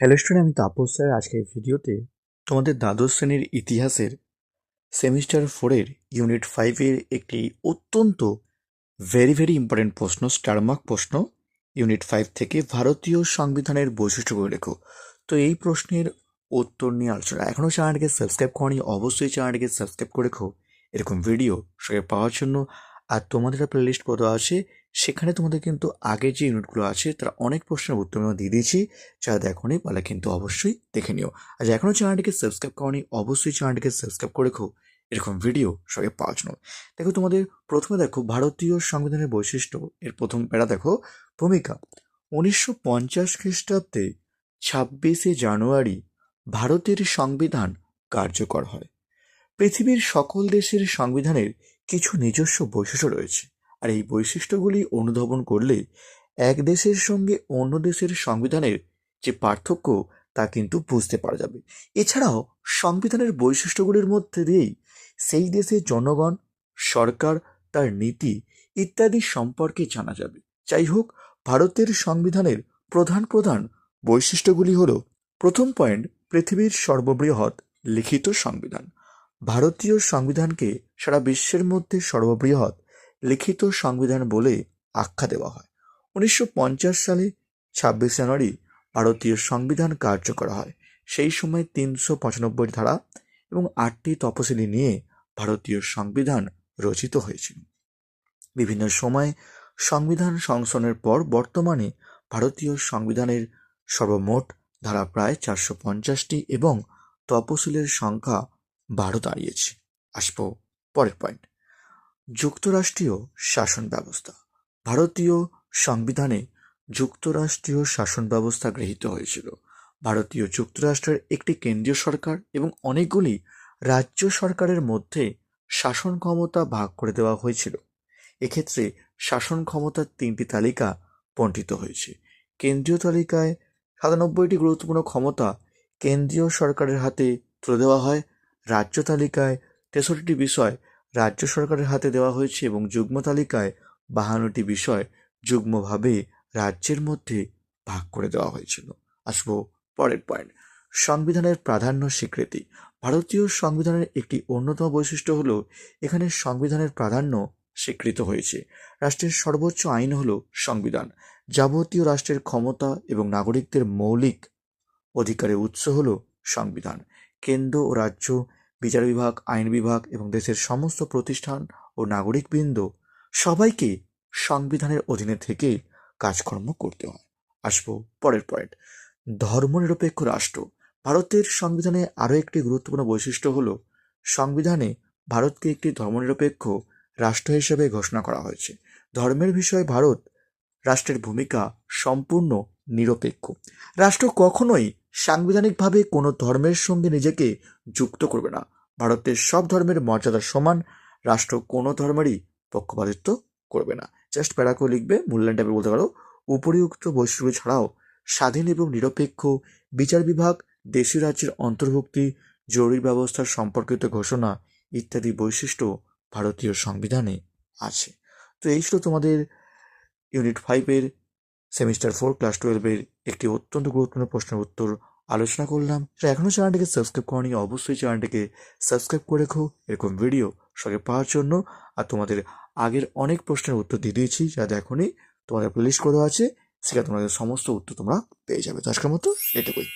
Hello student আমি Tapas sir. আজকের ভিডিওতে তোমাদের দ্বাদশ শ্রেণির ইতিহাসের সেমিস্টার ফোরের ইউনিট ফাইভের একটি অত্যন্ত ভেরি ভেরি ইম্পর্টেন্ট প্রশ্ন, স্টারমার্ক প্রশ্ন ইউনিট ফাইভ থেকে ভারতীয় সংবিধানের বৈশিষ্ট্যগুলো লেখো। তো এই প্রশ্নের উত্তর নিয়ে আলোচনা। এখনও চ্যানেলটিকে সাবস্ক্রাইব করনি, অবশ্যই চ্যানেলটিকে সাবস্ক্রাইব করে রেখো। এরকম ভিডিও সঙ্গে পাওয়ার জন্য আর তোমাদের একটা প্লেলিস্ট কত আছে, সেখানে তোমাদের কিন্তু আগে যে ইউনিটগুলো আছে, তারা অনেক প্রশ্নের উত্তর আমি দিয়ে দিয়েছি। যারা দেখোনি তাহলে কিন্তু অবশ্যই দেখে নিও। আর এখনও চ্যানেলটিকে সাবস্ক্রাইব করনি, অবশ্যই চ্যানেলটিকে সাবস্ক্রাইব করে রেখো। এরকম ভিডিও সঙ্গে পাওয়ার জন্য। দেখো তোমাদের প্রথমে দেখো, ভারতীয় সংবিধানের বৈশিষ্ট্য। এর প্রথম প্যারা দেখো, ভূমিকা। উনিশশো পঞ্চাশ খ্রিস্টাব্দে ছাব্বিশে জানুয়ারি ভারতের সংবিধান কার্যকর হয়। পৃথিবীর সকল দেশের সংবিধানের কিছু নিজস্ব বৈশিষ্ট্য রয়েছে। আর এই বৈশিষ্ট্যগুলি অনুধাবন করলে এক দেশের সঙ্গে অন্য দেশের সংবিধানের যে পার্থক্য, তা কিন্তু বুঝতে পারা যাবে। এছাড়াও সংবিধানের বৈশিষ্ট্যগুলির মধ্যে দিয়েই সেই দেশের জনগণ, সরকার, তার নীতি ইত্যাদি সম্পর্কে জানা যাবে। যাই হোক, ভারতের সংবিধানের প্রধান প্রধান বৈশিষ্ট্যগুলি হল, প্রথম পয়েন্ট, পৃথিবীর সর্ববৃহৎ লিখিত সংবিধান। ভারতীয় সংবিধানকে সারা বিশ্বের মধ্যে সর্ববৃহৎ লিখিত সংবিধান বলে আখ্যা দেওয়া হয়। উনিশশো পঞ্চাশ সালে ছাব্বিশ জানুয়ারি ভারতীয় সংবিধান কার্যকর হয়। সেই সময় তিনশো পঁচানব্বই ধারা এবং আটটি তপশিলি নিয়ে ভারতীয় সংবিধান রচিত হয়েছিল। বিভিন্ন সময় সংবিধান সংশোধনের পর বর্তমানে ভারতীয় সংবিধানের সর্বমোট ধারা প্রায় চারশো পঞ্চাশটি এবং তপশিলের সংখ্যা বারো দাঁড়িয়েছে। আসব, পরের পয়েন্ট যুক্তরাষ্ট্রীয় শাসন ব্যবস্থা। ভারতীয় সংবিধানে যুক্তরাষ্ট্রীয় শাসন ব্যবস্থা গৃহীত হয়েছিল। ভারতীয় যুক্তরাষ্ট্রের একটি কেন্দ্রীয় সরকার এবং অনেকগুলি রাজ্য সরকারের মধ্যে শাসন ক্ষমতা ভাগ করে দেওয়া হয়েছিল। এক্ষেত্রে শাসন ক্ষমতার তিনটি তালিকা বণ্টিত হয়েছে। কেন্দ্রীয় তালিকায় সাতানব্বইটি গুরুত্বপূর্ণ ক্ষমতা কেন্দ্রীয় সরকারের হাতে তুলে দেওয়া হয়। রাজ্য তালিকায় তেষট্টিটি বিষয় রাজ্য সরকারের হাতে দেওয়া হয়েছে এবং যুগ্ম তালিকায় বাহান্নটি বিষয় যুগ্মভাবে রাজ্যের মধ্যে ভাগ করে দেওয়া হয়েছিল। আসব পরের পয়েন্ট সংবিধানের প্রাধান্য স্বীকৃতি। ভারতীয় সংবিধানের একটি অন্যতম বৈশিষ্ট্য হলো, এখানে সংবিধানের প্রাধান্য স্বীকৃত হয়েছে। রাষ্ট্রের সর্বোচ্চ আইন হলো সংবিধান। যাবতীয় রাষ্ট্রের ক্ষমতা এবং নাগরিকদের মৌলিক অধিকারের উৎস হলো সংবিধান। কেন্দ্র ও রাজ্য, বিচার বিভাগ, আইন বিভাগ এবং দেশের সমস্ত প্রতিষ্ঠান ও নাগরিকবৃন্দ সবাইকে সংবিধানের অধীনে থেকে কাজকর্ম করতে হয়। আসব পরের পয়েন্ট ধর্মনিরপেক্ষ রাষ্ট্র। ভারতের সংবিধানে আরও একটি গুরুত্বপূর্ণ বৈশিষ্ট্য হল, সংবিধানে ভারতকে একটি ধর্মনিরপেক্ষ রাষ্ট্র হিসেবে ঘোষণা করা হয়েছে। ধর্মের বিষয়ে ভারত রাষ্ট্রের ভূমিকা সম্পূর্ণ নিরপেক্ষ। রাষ্ট্র কখনোই সাংবিধানিকভাবে কোনো ধর্মের সঙ্গে নিজেকে যুক্ত করবে না। ভারতের সব ধর্মের মর্যাদা সমান, রাষ্ট্র কোনো ধর্মেরই পক্ষপাতিত্ব করবে না। জাস্ট প্যারাকো লিখবে, মূল্যায়ন টাইপে বলতে পারো। উপরিউক্ত বৈশিষ্ট্য ছাড়াও স্বাধীন এবং নিরপেক্ষ বিচার বিভাগ দেশীয় রাজ্যের অন্তর্ভুক্তি, জরুরি ব্যবস্থার সম্পর্কিত ঘোষণা ইত্যাদি বৈশিষ্ট্য ভারতীয় সংবিধানে আছে। তো এই ছিল তোমাদের ইউনিট ফাইভের সেমিস্টার ফোর ক্লাস টুয়েলভের একটি অত্যন্ত গুরুত্বপূর্ণ প্রশ্নের উত্তর আলোচনা করলাম। তো এখনও চ্যানেলটিকে সাবস্ক্রাইব করনি, অবশ্যই চ্যানেলটিকে সাবস্ক্রাইব করে রেখো। এরকম ভিডিও সঙ্গে পাওয়ার জন্য আর তোমাদের আগের অনেক প্রশ্নের উত্তর দিয়ে দিয়েছি, যা এখনই তোমাদের প্লেলিস্ট করা আছে। সেটা তোমাদের সমস্ত উত্তর তোমরা পেয়ে যাবে। তো আজকের মতো এটুকুই।